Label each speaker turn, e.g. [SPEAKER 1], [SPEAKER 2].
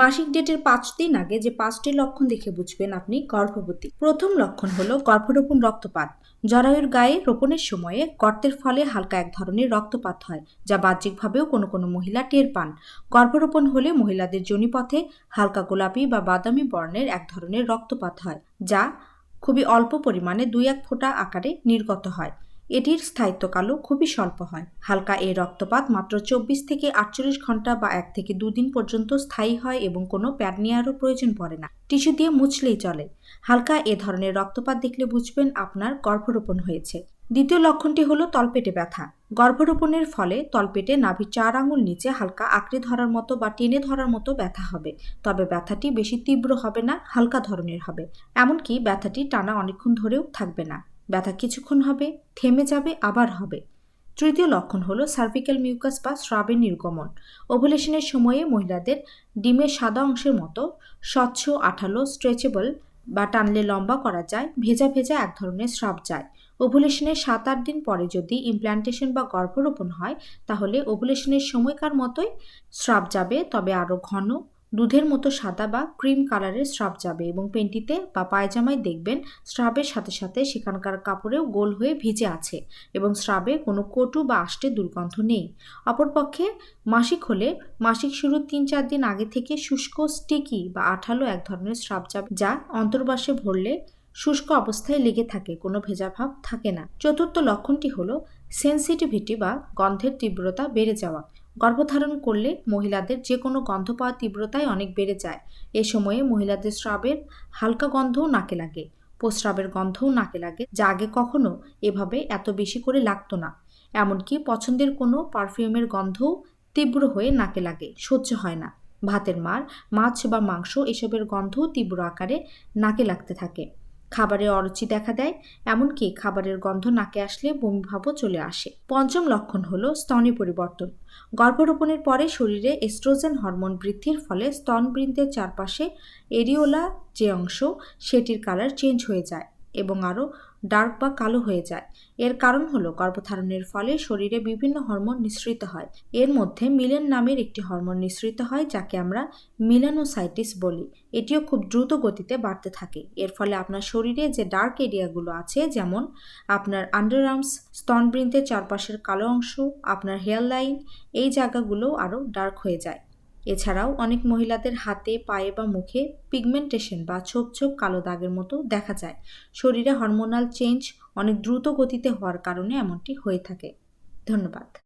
[SPEAKER 1] মাসিক ডেটের পাঁচ দিন আগে যে পাঁচটি লক্ষণ দেখে বুঝবেন আপনি গর্ভবতী। প্রথম লক্ষণ হলো গর্ভরোপণ রক্তপাত। জরায়ুর গায়ে রোপণের সময়ে গর্তের ফলে হালকা এক ধরনের রক্তপাত হয়, যা বাহ্যিকভাবেও কোনো কোনো মহিলা টের পান। গর্ভরোপণ হলে মহিলাদের যোনিপথে হালকা গোলাপি বা বাদামি বর্ণের এক ধরনের রক্তপাত হয়, যা খুবই অল্প পরিমাণে দুই এক ফোঁটা আকারে নির্গত হয়। এটির স্থায়িত্বকালও খুবই স্বল্প হয়। হালকা এই রক্তপাত মাত্র চব্বিশ থেকে আটচল্লিশ ঘণ্টা বা এক থেকে দুদিন পর্যন্ত স্থায়ী হয় এবং কোনো প্যাড নেওয়ারও প্রয়োজন পড়ে না। টিস্যু দিয়ে মুছলেই চলে। হালকা এ ধরনের রক্তপাত দেখলে বুঝবেন আপনার গর্ভরোপণ হয়েছে। দ্বিতীয় লক্ষণটি হলো তলপেটে ব্যথা। গর্ভরোপণের ফলে তলপেটে নাভির চার আঙুল নিচে হালকা আঁকড়ে ধরার মতো বা টেনে ধরার মতো ব্যথা হবে। তবে ব্যথাটি বেশি তীব্র হবে না, হালকা ধরনের হবে। এমনকি ব্যথাটি টানা অনেকক্ষণ ধরেও থাকবে না। ব্যথা কিছুক্ষণ হবে, থেমে যাবে, আবার হবে। তৃতীয় লক্ষণ হলো সার্ভিক্যাল মিউকাস বা স্রাবের নির্গমন। ওভুলেশনের সময়ে মহিলাদের ডিমের সাদা অংশের মতো স্বচ্ছ, আঠালো স্ট্রেচেবল বা টানলে লম্বা করা যায়, ভেজা ভেজা এক ধরনের স্রাব যায়। ওভুলেশনের সাত আট দিন পরে যদি ইমপ্ল্যান্টেশন বা গর্ভরোপণ হয়, তাহলে ওভুলেশনের সময়কার মতোই স্রাব যাবে, তবে আরও ঘন দুধের মতো সাদা বা ক্রিম কালারের স্রাব যাবে এবং পেন্টিতে বা পায়জামায় দেখবেন স্রাবের সাথে সাথে সেখানকার কাপড়েও গোল হয়ে ভিজে আছে এবং স্রাবে কোনো কটু বা আষ্টে দুর্গন্ধ নেই। অপরপক্ষে মাসিক হলে মাসিক শুরুর তিন চার দিন আগে থেকে শুষ্ক স্টিকি বা আঠালো এক ধরনের স্রাব যাবে যা অন্তর্বাসে ভরলে শুষ্ক অবস্থায় লেগে থাকে, কোনো ভেজাভাব থাকে না। চতুর্থ লক্ষণটি হলো সেন্সিটিভিটি বা গন্ধের তীব্রতা বেড়ে যাওয়া। গর্ভধারণ করলে মহিলাদের যে কোনো গন্ধ পাওয়ার তীব্রতায় অনেক বেড়ে যায়। এ সময়ে মহিলাদের স্রাবের হালকা গন্ধও নাকে লাগে। প্রস্রাবের গন্ধও নাকে লাগে, যা আগে কখনো এভাবে এত বেশি করে লাগতো না। এমনকি পছন্দের কোনো পারফিউমের গন্ধও তীব্র হয়ে নাকে লাগে, সহ্য হয় না। ভাতের মার, মাছ বা মাংস এসবের গন্ধও তীব্র আকারে নাকে লাগতে থাকে। খাবারে অরুচি দেখা দেয়, এমনকি খাবারের গন্ধ নাকে আসলে বমিভাবও চলে আসে। পঞ্চম লক্ষণ হলো স্তনে পরিবর্তন। গর্ভরোপণের পরে শরীরে এস্ট্রোজেন হরমোন বৃদ্ধির ফলে স্তনবৃন্দের চারপাশে এরিওলা যে অংশ, সেটির কালার চেঞ্জ হয়ে যায়। এবং আরও ডার্ক বা কালো হয়ে যায়। এর কারণ হলো গর্ভধারণের ফলে শরীরে বিভিন্ন হরমোন নিঃসৃত হয়। এর মধ্যে মিলেন নামের একটি হরমোন নিঃসৃত হয় যাকে আমরা মিলানোসাইটিস বলি। এটিও খুব দ্রুত গতিতে বাড়তে থাকে। এর ফলে আপনার শরীরে যে ডার্ক এরিয়াগুলো আছে, যেমন আপনার আন্ডারআর্মস স্তনবৃন্তের চারপাশের কালো অংশ, আপনার হেয়ার লাইন এই জায়গাগুলো আরও ডার্ক হয়ে যায়। এছাড়াও অনেক মহিলাদের হাতে, পায়ে বা মুখে পিগমেন্টেশন বা ছোপ ছোপ কালো দাগের মতো দেখা যায়। শরীরে হরমোনাল চেঞ্জ অনেক দ্রুত গতিতে হওয়ার কারণে এমনটি হয়ে থাকে। ধন্যবাদ।